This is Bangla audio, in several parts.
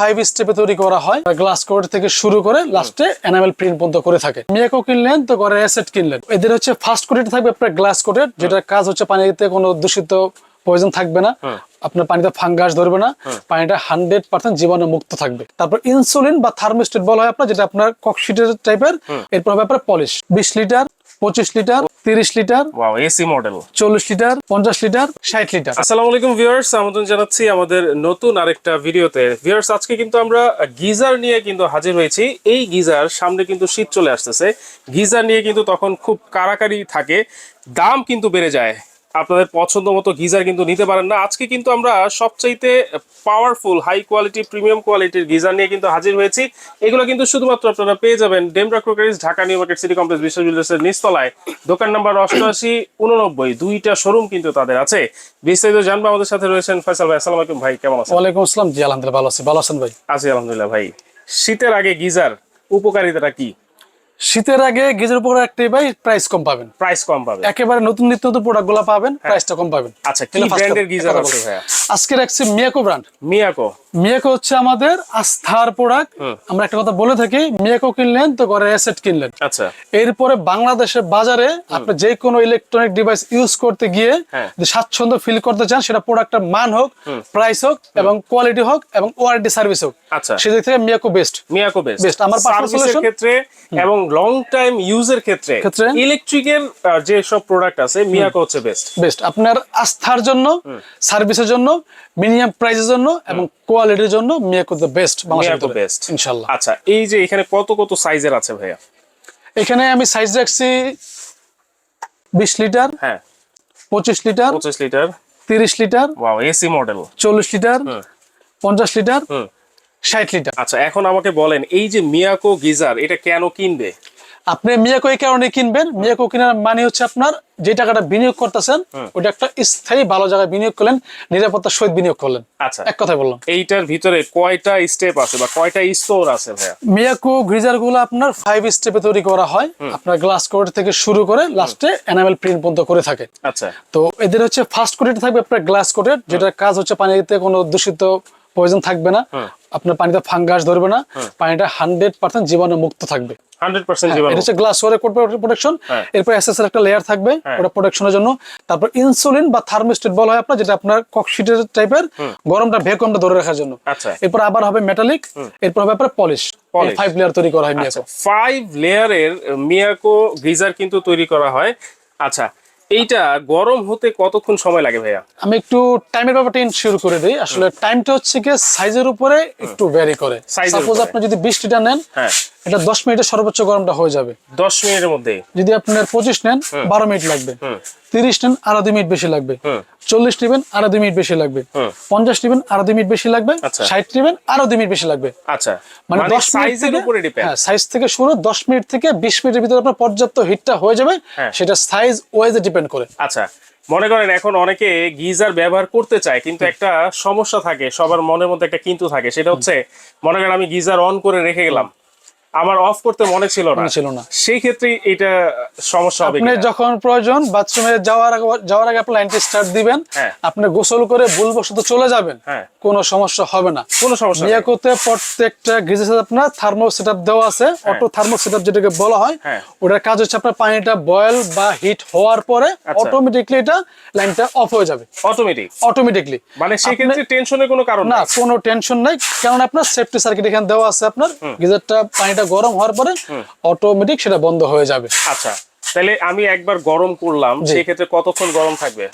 ফাইভ স্টেপে তৈরি করা হয়। গ্লাস কোড থেকে শুরু করে লাস্টে এনামেল প্রিন্ট পর্যন্ত করে থাকে। মিয়াকো কিনলেন তো করে অ্যাসেট কিনলেন। এদের হচ্ছে ফার্স্ট কোটেড থাকবে আপনার গ্লাস কোটেড যেটার কাজ হচ্ছে পানিতে কোনো দূষিত প্রয়োজন থাকবে না। আপনার পানিতে ফাঙ্গাস ধরবে না। পানিটা হান্ড্রেড পার্সেন্ট জীবাণু মুক্ত থাকবে। তারপর ইনসুলিন বা থার্মোস্টেট বলা হয় আপনার যেটা আপনার ককশিটের টাইপের এরপর হবে আপনার পলিশ বিশ লিটার পঁচিশ লিটার তিরিশ লিটার এসি মডেল চল্লিশ লিটার পঞ্চাশ লিটার ষাট লিটার। আসসালামু আলাইকুম ভিউয়ার্স আমন্ত্রণ জানাচ্ছি আমাদের নতুন আরেকটা ভিডিওতে। ভিউয়ার্স আজকে কিন্তু আমরা গিজার নিয়ে কিন্তু হাজির হয়েছি। এই গিজার সামনে কিন্তু শীত চলে আসতেছে। গিজার নিয়ে কিন্তু তখন খুব কারাকারি থাকে। দাম কিন্তু বেড়ে যায়। আপনাদের পছন্দ মতো গিজার কিন্তু নিতে পারেন না। আজকে কিন্তু আমরা সবচাইতে পাওয়ারফুল হাই কোয়ালিটি প্রিমিয়াম কোয়ালিটির গিজার নিয়ে কিন্তু হাজির হয়েছি। এগুলো কিন্তু শুধুমাত্র আপনারা পেয়ে যাবেন Demra crockeries Dhaka New Market City Complex বিশ্ব জুয়েলার্সের নিচতলায়। দোকান নাম্বার অষ্টআশি উননব্বই দুইটা শোরুম কিন্তু তাদের আছে। বিস্তারিত জানব আমাদের সাথে রয়েছেন ফয়সাল ভাই। আসসালামু আলাইকুম ভাই কেমন আছেন? ওয়ালাইকুম আসসালাম। জি আলহামদুলিল্লাহ ভালো আছি। ভালো আছেন ভাই? আছি আলহামদুলিল্লাহ ভাই। শীতের আগে গিজার উপকারিতাটা কি? শীতের আগে গেজের উপর একটাই ভাই প্রাইস কম পাবেন। প্রাইস কম পাবে একেবারে নতুন নিত্য নতুন প্রোডাক্টগুলো পাবেন প্রাইসটা কম পাবেন। আচ্ছা কি ব্র্যান্ডের গিজার আছে ভাইয়া? আজকে রাখছি মিয়াকো ব্র্যান্ড মিয়াকো মিয়াকো হচ্ছে আমাদের আস্থার প্রোডাক্ট আমরা একটা কথা বলে থাকি মিয়াকো কিনলেন তো করে অ্যাসেট কিনলেন। আচ্ছা। এরপরে বাংলাদেশের বাজারে আপনি যে কোনো ইলেকট্রনিক ডিভাইস ইউজ করতে গিয়ে হ্যাঁ। যে স্বাচ্ছন্দ্য ফিল করতে চান সেটা প্রোডাক্টের মান হোক প্রাইস হোক এবং কোয়ালিটি হোক এবং ওয়ারেন্টি সার্ভিস হোক। আচ্ছা। সেদিক থেকে Miyako best Miyako best Best, আমার solution- ক্ষেত্রে এবং লং টাইম ইউজের ক্ষেত্রে? ইলেকট্রিকের যে সব প্রোডাক্ট আছে মিয়াকো হচ্ছে বেস্ট বেস্ট আপনার আস্থার জন্য সার্ভিসের জন্য মিনিমাম প্রাইসের জন্য এবং কোয়ালিটির জন্য Miyako the best Miyako best ইনশাল্লাহ আচ্ছা এই যে এখানে কত কত সাইজের আছে ভাইয়া? এখানে আমি সাইজ রাখছি বিশ লিটার হ্যাঁ। পঁচিশ লিটার পঁচিশ লিটার। তিরিশ লিটার ওয়াও এসি মডেল চল্লিশ লিটার পঞ্চাশ লিটার হুম। ষাট লিটার। আচ্ছা এখন আমাকে বলেন এই যে মিয়াকো গিজার এটা কেন কিনবে? আপনি মিয়াকো এই কারণে কিনবেন। মিয়াকো কেনার মানে হচ্ছে আপনার যে টাকাটা বিনিয়োগ করতেছেন ওটা একটা স্থায়ী ভালো জায়গায় বিনিয়োগ করলেন নিরাপত্তার সহিত বিনিয়োগ করলেন। আচ্ছা। এক কথায় বললাম। এইটার ভিতরে কয়টা স্টেপ আছে বা কয়টা স্তর আছে ভাইয়া? মিয়াকো গ্রিজারগুলো আপনার ফাইভ স্টেপে তৈরি করা হয়। আপনার গ্লাস কোড থেকে শুরু করে লাস্টে এনামেল প্রিন্ট পর্যন্ত করে থাকে। আচ্ছা। তো এদের হচ্ছে ফার্স্ট কোটেড থাকবে আপনার গ্লাস কোটেড যেটার কাজ হচ্ছে পানিতে কোনো দূষিত প্রয়োজন থাকবে না আপনার পানিতে ফাঙ্গাস ধরবে না পানিটা হান্ড্রেড পার্সেন্ট জীবাণু মুক্ত থাকবে। হ্যাঁ, হ্যাঁ। হয়। গরমটা ভ্যাকুয়ামটা ধরে রাখার জন্য। আচ্ছা। এরপর আবার হবে মেটালিক এরপর হবে আপনার পলিশ ফাইভ লেয়ার তৈরি করা হয় মিয়াকো। ফাইভ লেয়ারের মিয়াকো গিজার কিন্তু তৈরি করা হয়। আচ্ছা এইটা গরম হতে কতক্ষণ সময় লাগে ভাইয়া? আমি একটু টাইমের ব্যাপারটা শুরু করে দিই। আসলে টাইমটা হচ্ছে কি সাইজের উপরে একটু ভ্যারি করে। সাপোজ আপনি যদি বিশ লিটার নেন হ্যাঁ। এটা দশ মিনিটে সর্বোচ্চ গরমটা হয়ে যাবে। দশ মিনিটের মধ্যে? যদি আপনার পঁচিশ নেন বারো মিনিট লাগবে। তিরিশ নেন আর দুই মিনিট বেশি লাগবে। চল্লিশ নেবেন আরও দুই মিনিট বেশি লাগবে। হুম। পঞ্চাশ নেবেন আরও দুই মিনিট বেশি লাগবে। আচ্ছা। ষাট নেবেন আরও দুই মিনিট বেশি লাগবে। আচ্ছা। মানে মানে দশ মিনিট সাইজের উপরে ডিপেন্ড হ্যাঁ সাইজ থেকে শুরু দশ মিনিট থেকে বিশ মিনিটের ভিতরে আপনার পর্যাপ্ত হিটটা হয়ে যাবে। হ্যাঁ। সেটা সাইজ ওয়াইজে ডিপেন্ড করে। আচ্ছা। মনে করেন এখন অনেকে গিজার ব্যবহার করতে চায় কিন্তু একটা সমস্যা থাকে সবার মনের মধ্যে একটা কিন্তু থাকে। সেটা হচ্ছে মনে করেন আমি গিজার অন করে রেখে গেলাম। আমার অফ করতে মনে ছিল না। ছিল না। সেই ক্ষেত্রে এটা সমস্যা হবে আপনি যখন প্রয়োজন বাথরুমে যাওয়ার আগে যাওয়ার আগে আপনি লাইনটি স্টার্ট দিবেন। হ্যাঁ। আপনি গোসল করে ভুলবশত চলে যাবেন। হ্যাঁ। কোনো সমস্যা হবে না। কোনো সমস্যা। মিয়াকোতে প্রত্যেকটা সাথে আপনার থার্মো সেটআপ দেওয়া আছে। অটো থার্মো সেটআপ যেটাকে বলা হয়। হ্যাঁ। ওটার কাজ হচ্ছে আপনার পানিটা বয়েল বা হিট হওয়ার পরে আচ্ছা। অটোমেটিকলি এটা লাইনটা অফ হয়ে যাবে। অটোমেটিক অটোমেটিকলি মানে সেই ক্ষেত্রে টেনশনের কোনো কারণ না কোনো টেনশন নাই। কারণ আপনার সেফটি সার্কিট এখানে দেওয়া আছে আপনার। গিজারটা পানিটা গরম হওয়ার পরে অটোমেটিক সেটা বন্ধ হয়ে যাবে। আচ্ছা তাহলে আমি একবার গরম করলাম সেই ক্ষেত্রে কতক্ষণ গরম থাকবে?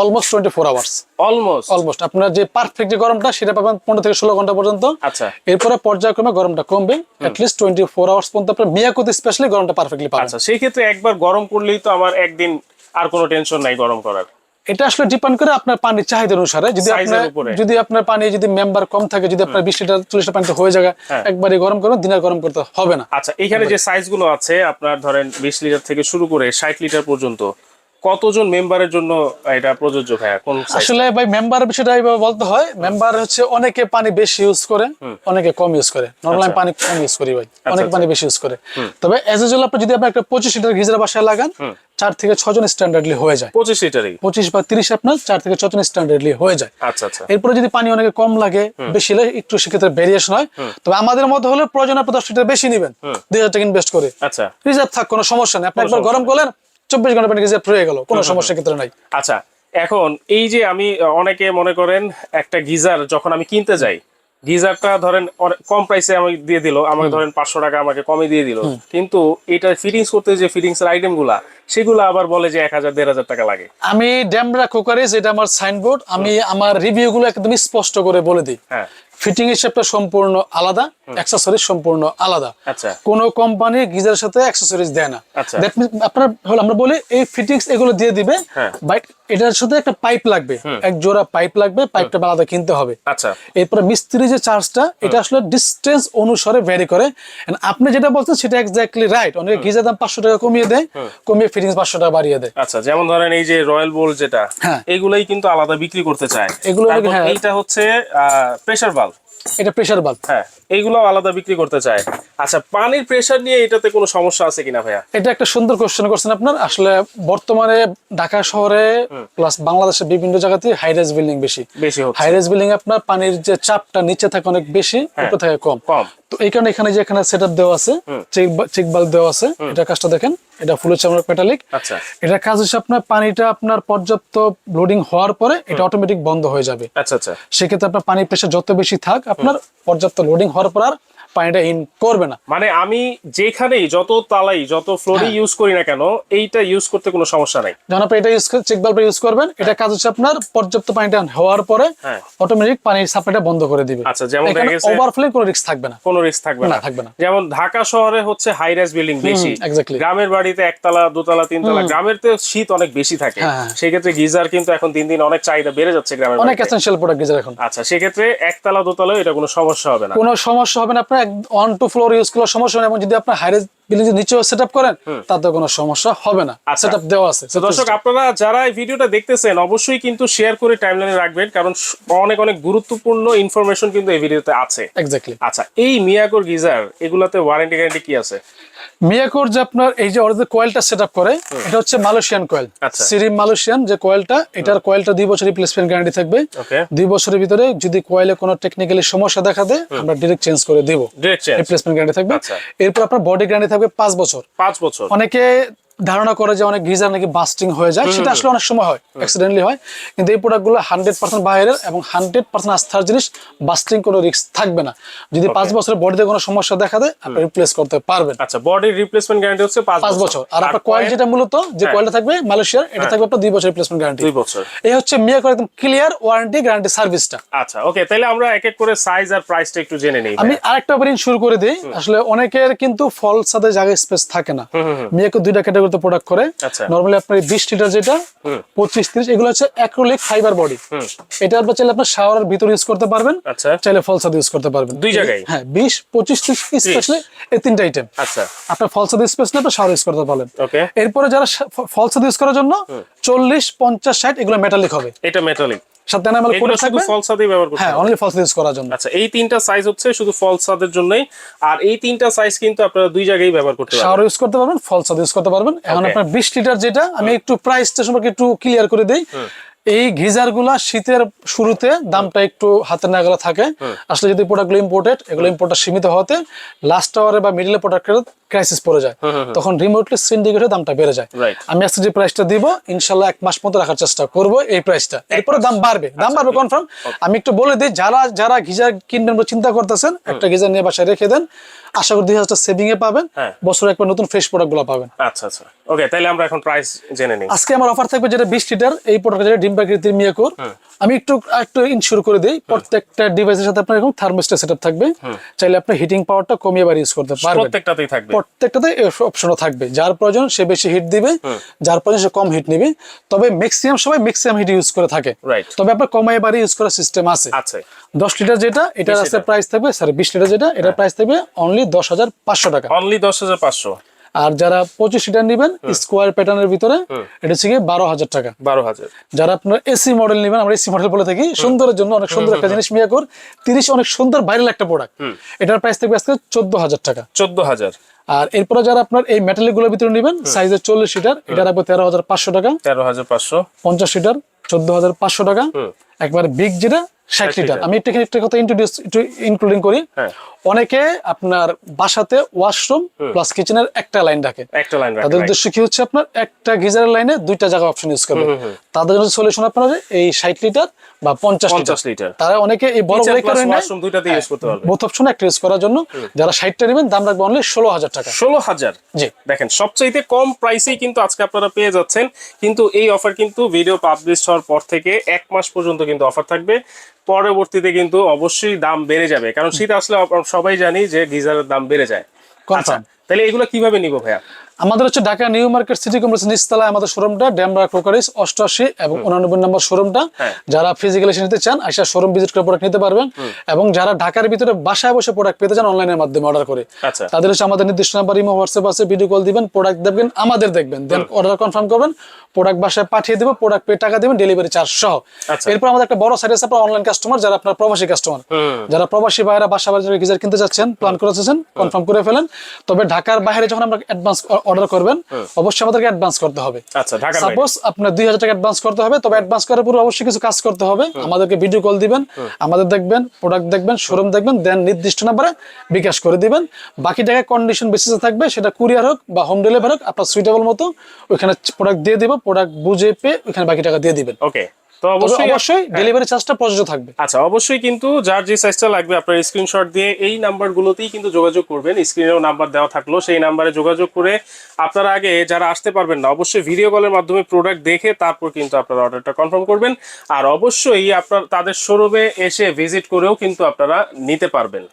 Almost twenty four hours almost almost আপনার যে পারফেক্ট যে গরমটা সেটা পাবেন পনেরো থেকে ষোলো ঘণ্টা পর্যন্ত। আচ্ছা। এরপরে পর্যায়ক্রমে গরমটা কমবে অ্যাটলিস্ট টোয়েন্টি ফোর আওয়ার্স পর্যন্ত আপনার মিয়াকুতে স্পেশালি গরমটা পারফেক্টলি পাবেন। আচ্ছা সেই ক্ষেত্রে একবার গরম করলেই তো আমার একদিন আর কোনো টেনশন নাই গরম করার। এটা আসলে ডিপেন্ড করে আপনার পানির চাহিদা অনুসারে। যদি আপনার যদি আপনার পানি যদি মেম্বার কম থাকে যদি আপনার বিশ লিটার চল্লিশ লিটার পানিতে হয়ে যায় হ্যাঁ। একবারই গরম করবেন দিনের গরম করতে হবে না। আচ্ছা এখানে যে সাইজগুলো আছে আপনার ধরেন বিশ লিটার থেকে শুরু করে ষাট লিটার পর্যন্ত কতজন মেম্বারের জন্য এটা প্রযোজ্য ভাইয়া? কোন? আসলে ভাই মেম্বার বিষয়টা এইভাবে বলতে হয় মেম্বার হচ্ছে অনেকে পানি বেশি ইউজ করে অনেকে কম ইউজ করে। নর্মাল আচ্ছা। পানি কম ইউজ করি ভাই। অনেক আচ্ছা। পানি বেশি ইউজ করে। তবে এজ ইউজুয়াল আপনি যদি আপনি একটা পঁচিশ লিটার গিজার বাসায় লাগান চার থেকে ছজন স্ট্যান্ডার্ডলি হয়ে যায়। পঁচিশ লিটারই পঁচিশ বা তিরিশ আপনার চার থেকে ছজন স্ট্যান্ডার্ডলি হয়ে যায়। আচ্ছা আচ্ছা। এরপরে যদি পানি অনেকে কম লাগে বেশি লাগে একটু সেক্ষেত্রে ভেরিয়েশন হয়। তবে আমাদের মধ্যে হলে প্রয়োজন আপনি দশ লিটার বেশি নেবেন। দুই হাজার টাকা ইনভেস্ট করে। আচ্ছা। রিজার্ভ থাক কোনো সমস্যা নেই। আপনি একবার গরম করলেন চব্বিশ ঘণ্টা পানি রিজার্ভ রয়ে গেল। কোনো সমস্যা ক্ষেত্রে নাই। আচ্ছা এখন এই যে আমি অনেকে মনে করেন একটা গিজার যখন আমি কিনতে যাই গিজারটা ধরেন কম প্রাইসে আমাকে দিয়ে দিল আমাকে ধরেন পাঁচশো টাকা আমাকে কমে দিয়ে দিল। কিন্তু এটা ফিটিংস করতে যে ফিটিংস এর আইটেমগুলা সেগুলো আবার বলে যে এক হাজার দেড় হাজার টাকা লাগে। আমি ড্যামরা কুকারিজ এটা আমার সাইনবোর্ড আমি আমার রিভিউ গুলো একদম স্পষ্ট করে বলে দিই। হ্যাঁ। ফিটিং হিসেবটা সম্পূর্ণ আলাদা অ্যাক্সেসরিজ সম্পূর্ণ আলাদা। আচ্ছা। কোনো কোম্পানি গিজারের সাথে অ্যাক্সেসরিজ দেয় না। That means আপনার হলো আমরা বলি এই ফিটিংস এগুলো দিয়ে দিবে হ্যাঁ। বাট এটার সাথে একটা পাইপ লাগবে। এক জোড়া পাইপ লাগবে পাইপটা আলাদা কিনতে হবে। আচ্ছা। এরপরে মিস্ত্রি যে চার্জটা এটা আসলে ডিস্টেন্স অনুসারে ভ্যারি করে। আপনি যেটা বলছেন সেটা এক্স্যাক্টলি রাইট অনেকে গিজার দাম পাঁচশো টাকা কমিয়ে দেয় কমিয়ে ফিটিংস পাঁচশো টাকা বাড়িয়ে দেয়। আচ্ছা যেমন ধরেন এই যে রয়্যাল বোল যেটা হ্যাঁ। এগুলাই কিন্তু আলাদা বিক্রি করতে চায়। এগুলো এটা হ্যাঁ। এইটা হচ্ছে প্রেসার বাল্ব এটা প্রেসার বাল্ব হ্যাঁ এইগুলো আলাদা বিক্রি করতে চায়। আচ্ছা পানির প্রেসার নিয়ে এটাতে কোনো সমস্যা আছে কিনা ভাইয়া? এটা একটা সুন্দর কোশ্চেন করছেন আপনার। আসলে বর্তমানে ঢাকা শহরে প্লাস বাংলাদেশের বিভিন্ন জায়গাতে হাইরাইজ বিল্ডিং বেশি। বেশি হাইরাইজ বিল্ডিং আপনার পানির যে চাপটা নিচে থাকে অনেক বেশি উপরে থাকে কম। কম। তো এই কারণে এখানে যে এখানে সেট দেওয়া আছে চেক বাল্ব দেওয়া আছে এটা কাজটা দেখেন এটা ফুল হচ্ছে আমার পেটালিক আচ্ছা। এটার কাজ হচ্ছে আপনার পানিটা আপনার পর্যাপ্ত লোডিং হওয়ার পরে এটা অটোমেটিক বন্ধ হয়ে যাবে। আচ্ছা আচ্ছা। সেক্ষেত্রে আপনার পানির প্রেশার যত বেশি থাক আপনার পর্যাপ্ত লোডিং হওয়ার পর আর পানিটা ইন করবে না মানে আমি যেখানেই যত তালাই যত ফ্লোরি হ্যাঁ। ইউজ করি না কেন এইটা ইউজ করতে কোনো সমস্যা নাই যখন আপনি এটা ইউজ চেক বাল্বটা ইউজ করবেন এটা কাজ হচ্ছে আপনার পর্যাপ্ত পানিটা হওয়ার পরে হ্যাঁ। অটোমেটিক পানির সাপ্লাইটা বন্ধ করে দিবে আচ্ছা, যেমন ওভারফ্লো কোনো রিস্ক থাকবে না কোনো রিস্ক থাকবে না, থাকবে না। যেমন ঢাকা শহরে হচ্ছে হাই রাইজ বিল্ডিং বেশি. গ্রামের বাড়িতে একতলা দোতলা তিনতলা গ্রামের তো শীত অনেক বেশি থাকে হ্যাঁ, হ্যাঁ। সেক্ষেত্রে গিজার কিন্তু এখন দিন দিন অনেক চাহিদা বেড়ে যাচ্ছে গ্রামের অনেক। এসেনশিয়াল প্রোডাক্ট গিজার এখন আচ্ছা সেক্ষেত্রে একতলা দোতলা এটা কোনো সমস্যা হবে না কোনো সমস্যা হবে না আপনার ওয়ান টু ফ্লোর ইউজ করার সমস্যা এবং যদি আপনার হাইরেজ বিল্ডিং যদি নিচেও সেট আপ করেন তাতে কোনো সমস্যা হবে না। আচ্ছা। সেট আপ দেওয়া আছে। দর্শক আপনারা যারা এই ভিডিওটা দেখতেছেন অবশ্যই কিন্তু শেয়ার করে টাইমলাইনে রাখবেন কারণ অনেক অনেক গুরুত্বপূর্ণ ইনফরমেশন কিন্তু এই ভিডিওতে আছে। এক্স্যাক্টলি আচ্ছা এই মিয়াকোর গিজার এগুলাতে ওয়ারেন্টি গ্যারান্টি কি আছে? মিয়াকোর যে আপনার এই যে ওরা যে কয়েলটা সেট করে এটা হচ্ছে মালয়েশিয়ান কয়েল। সিরিম মালয়েশিয়ান যে কয়েলটা এটার কয়েলটা দুই বছর রিপ্লেসমেন্ট গ্যারান্টি থাকবে। দুই বছরের ভিতরে যদি কয়েলে কোনো টেকনিক্যালি সমস্যা দেখা দেয় আমরা ডিরেক্ট চেঞ্জ করে দিব। রিপ্লেসমেন্ট গ্যারান্টি থাকবে। আচ্ছা। এরপর আপনার বডি গ্যারান্টি থাকবে পাঁচ বছর। পাঁচ বছর। অনেকে ধারণা করে যে অনেক গিজার নাকি বাস্টিং হয়ে যায় সেটা আসলে অনেক সময় হয় অ্যাক্সিডেন্টলি হয়। কিন্তু এই প্রোডাক্টগুলো হান্ড্রেড পার্সেন্ট বাইরের এবং হান্ড্রেড পার্সেন্ট আস্থার জিনিস বাস্টিং কোনো রিস্ক থাকবে না। যদি পাঁচ বছরের বডিতে কোনো সমস্যা দেখা দেয় আপনি রিপ্লেস করতে পারবেন। আচ্ছা বডির রিপ্লেসমেন্ট গ্যারান্টি হচ্ছে পাঁচ বছর। আর আপনার কয়েল যেটা মূলত যে হ্যাঁ। কয়েলটা থাকবে মালয়েশিয়ার এটা থাকবে আপনার দুই বছর রিপ্লেসমেন্ট গ্যারান্টি দুই বছর। এই হচ্ছে মিয়া করে একদম ক্লিয়ার ওয়ারেন্টি গ্যারান্টি সার্ভিসটা আচ্ছা ওকে তাহলে আমরা এক এক করে সাইজ আর প্রাইসটা একটু জেনে নিই আমি আরেকটা ওপেনিং শুরু করে দিই। আসলে অনেকের কিন্তু ফল সাথে জায়গায় স্পেস থাকে না। মিয়াকে দুইটা ক্যাটাগরিতে প্রোডাক্ট করে আচ্ছা। নর্মালি আপনার বিশ লিটার যেটা পঁচিশ তিরিশ এগুলো হচ্ছে অ্যাক্রোলিক ফাইবার বডি এটা আপনার চাইলে আপনার শাওয়ারের ভিতর ইউজ করতে পারবেন আচ্ছা। চাইলে ফল সাথে ইউজ করতে পারবেন। দুই জায়গায়? হ্যাঁ বিশ পঁচিশ তিরিশ স্পেশালি এই তিনটা আইটেম আচ্ছা। আপনার ফল সাথে স্পেস না আপনার শাওয়ার ইউজ করতে পারবেন। এরপরে যারা ফল সাথে ইউজ করার জন্য চল্লিশ পঞ্চাশ ষাট এগুলো মেটালিক হবে। এটা মেটালিক সাথে এনামেল এগুলো থাকবে? ফল সাথেই ব্যবহার করতে হ্যাঁ অনলি ফল ইউজ করার জন্য। আচ্ছা এই তিনটা সাইজ হচ্ছে শুধু ফল সাদের জন্যই। আর এই তিনটা সাইজ কিন্তু আপনারা দুই জায়গায় ব্যবহার করতে পারবেন। শাওয়ার ইউজ করতে পারবেন ফল সাদ ইউজ করতে পারবেন। এখন আপনার বিশ লিটার যেটা আমি একটু প্রাইসটা সম্পর্কে একটু ক্লিয়ার করে দিই। এই গিজারগুলা শীতের শুরুতে দামটা একটু হাতে নাগালে থাকে। আসলে যদি প্রোডাক্ট প্রোডাক্টগুলো ইম্পোর্টেড এগুলো ইম্পোর্টটা সীমিত হতে লাস্ট আওয়ারে বা মিডিলে প্রোডাক্টের ক্রাইসিস পড়ে যায় তখন রিমোটলি সিন্ডিকেটে দামটা বেড়ে যায়। আমি আজকে যে প্রাইসটা দিব ইনশাল্লাহ এক মাস মতো রাখার চেষ্টা করব এই প্রাইসটা এরপরে দাম বাড়বে। আচ্ছা, দাম বাড়বে কনফার্ম আমি একটু বলে দিই যারা যারা গিজার কিনবেন বলে চিন্তা করতেছেন একটা গিজার নিয়ে বাসায় রেখে দেন। আশা করি দুই হাজার সেভিং এ পাবেন। হ্যাঁ। বছরে একবার নতুন ফ্রেশ প্রোডাক্টগুলো পাবেন। আচ্ছা আচ্ছা। ওকে তাহলে আমরা এখন প্রাইস জেনে নিই। আজকে আমার অফার থাকবে যেটা বিশ লিটার এই প্রোডাক্ট যেটা ডিম প্রাকৃতির মিয়াকুর আমি একটু একটু ইনশিওর করে দিই প্রত্যেকটা ডিভাইসের সাথে আপনার এরকম থার্মোস্টেট সেটআপ থাকবে। চাইলে আপনি হিটিং পাওয়ারটা কমিয়ে বাড়ি ইউজ করতে পারবেন। প্রত্যেকটাতেই থাকবে। প্রত্যেকটাতে অপশনও থাকবে। যার প্রয়োজন সে বেশি হিট দিবে যার প্রয়োজন সে কম হিট নিবে। তবে ম্যাক্সিমাম সবাই ম্যাক্সিমাম হিট ইউজ করে থাকে. তবে আপনার কমাই বাড়ি ইউজ করার সিস্টেম আছে। দশ লিটার যেটা এটার 20 আছে প্রাইস থাকবে স্যার বিশ লিটার যেটা এটার প্রাইস থাকবে অনলি দশ হাজার পাঁচশো টাকা। অনলি দশ হাজার পাঁচশো। আর যারা পঁচিশ লিটার নেবেন স্কোয়ার প্যাটার্নের ভিতরে এটা হচ্ছে গিয়ে বারো হাজার টাকা। বারো হাজার। যারা আপনার এসি মডেল নেবেন আমরা এসি মডেল বলে থাকি সুন্দরের জন্য অনেক সুন্দর একটা জিনিস মিয়াকোর তিরিশ অনেক সুন্দর ভাইরাল একটা প্রোডাক্ট এটার প্রাইস থাকবে আজকে চোদ্দ হাজার টাকা। চোদ্দ হাজার। আর এরপরে যারা আপনার এই মেটালিকগুলোর ভিতরে নেবেন সাইজের চল্লিশ লিটার এটা রাখব তেরো হাজার পাঁচশো টাকা। তেরো হাজার পাঁচশো। পঞ্চাশ লিটার চোদ্দ হাজার পাঁচশো টাকা। একবার বিগ যেটা ষাট লিটার আমি একটা একটা কথা ইন্ট্রোডিউস ইনক্লুডিং করি। হ্যাঁ। অনেকে আপনার বাসাতে ওয়াশরুম প্লাস কিচেনের একটা লাইন রাখে। একটা লাইন তাদের উদ্দেশ্য কি হচ্ছে আপনার? একটা গিজারের লাইনে দুইটা জায়গা অপশন ইউজ করবে। তাদের জন্য সলিউশন আপনার এই ষাট লিটার বা পঞ্চাশ লিটার তারা অনেকে এই বড় বড় কারণে washroom দুইটাতে ইউজ করতে পারবে। বোথ অপশন একটা ইউজ করার জন্য। যারা ষাটটা নেবেন দাম রাখবে অনলি ষোলো হাজার টাকা। ষোলো হাজার? জি। দেখেন সবচাইতে কম প্রাইসেই কিন্তু আজকে আপনারা পেয়ে যাচ্ছেন। কিন্তু এই অফার কিন্তু ভিডিও পাবলিশ হওয়ার পর থেকে এক মাস পর্যন্ত কিন্তু অফার থাকবে। পরবর্তীতে কিন্তু অবশ্যই দাম বেড়ে যাবে। কারণ শীত আসলে সবাই জানি যে গিজারের দাম বেড়ে যায়। আচ্ছা তাহলে এগুলো কীভাবে নিব ভাইয়া? আমাদের হচ্ছে Dhaka New Market City Complex নিচতলায় আমাদের শোরুমটা ড্যামরা ক্রোকারিস অষ্টআশি এবং উনানব্বই নম্বর শোরুমটা। হ্যাঁ। যারা ফিজিক্যালি এসে নিতে চান আইসা শোরুম ভিজিট করে প্রোডাক্ট নিতে পারবেন। এবং যারা ঢাকার ভিতরে বাসায় বসে প্রোডাক্ট পেতে চান অনলাইনের মাধ্যমে অর্ডার করে। আচ্ছা। তাদের হচ্ছে আমাদের নির্দিষ্ট নাম্বার ইমো হোয়াটসঅ্যাপ আছে ভিডিও কল দিবেন প্রোডাক্ট দেখবেন আমাদের দেখবেন। দেন অর্ডার কনফার্ম করবেন প্রোডাক্ট বাসায় পাঠিয়ে দেবো প্রোডাক্ট পেয়ে টাকা দিবেন ডেলিভারি চার্জ সহ। আচ্ছা। এরপর আমাদের একটা বড় সাইড আছে আপনার অনলাইন কাস্টমার যারা আপনার প্রবাসী কাস্টমার যারা প্রবাসী বাইরে বাসা গিজার কিনতে যাচ্ছেন প্ল্যান করেছেন কনফার্ম করে ফেলেন। তবে ঢাকার বাইরে যখন আমরা অ্যাডভান্স অর্ডার করবেন অবশ্যই আমাদেরকে অ্যাডভান্স করতে হবে। আচ্ছা সাপোজ আপনার দুই হাজার টাকা অ্যাডভান্স করতে হবে তবে অ্যাডভান্স করার পরে অবশ্যই কিছু কাজ করতে হবে। আমাদেরকে ভিডিও কল দিবেন আমাদের দেখবেন প্রোডাক্ট দেখবেন শোরুম দেখবেন দেন নির্দিষ্ট নাম্বারে বিকাশ করে দিবেন। বাকি টাকা কন্ডিশন বেসিসে থাকবে সেটা কুরিয়ার হোক বা হোম ডেলিভারি হোক আপনার সুইটেবল মতো ওইখানে প্রোডাক্ট দিয়ে দিব প্রোডাক্ট বুঝে পেয়ে ওইখানে বাকি টাকা দিয়ে দিবেন। ওকে তো অবশ্যই অবশ্যই ডেলিভারি চার্জটা প্রযোজ্য থাকবে। আচ্ছা অবশ্যই কিন্তু যার যে সাইজটা লাগবে আপনার স্ক্রিনশট দিয়ে এই নাম্বারগুলোতেই কিন্তু যোগাযোগ করবেন। স্ক্রিনেও নাম্বার দেওয়া থাকল সেই নাম্বারে যোগাযোগ করে আপনারা আগে যারা আসতে পারবেন না অবশ্যই ভিডিও কলের মাধ্যমে প্রোডাক্ট দেখে তারপর কিন্তু আপনারা অর্ডারটা কনফার্ম করবেন। আর অবশ্যই আপনার তাদের শোরুমে এসে ভিজিট করেও কিন্তু আপনারা নিতে পারবেন।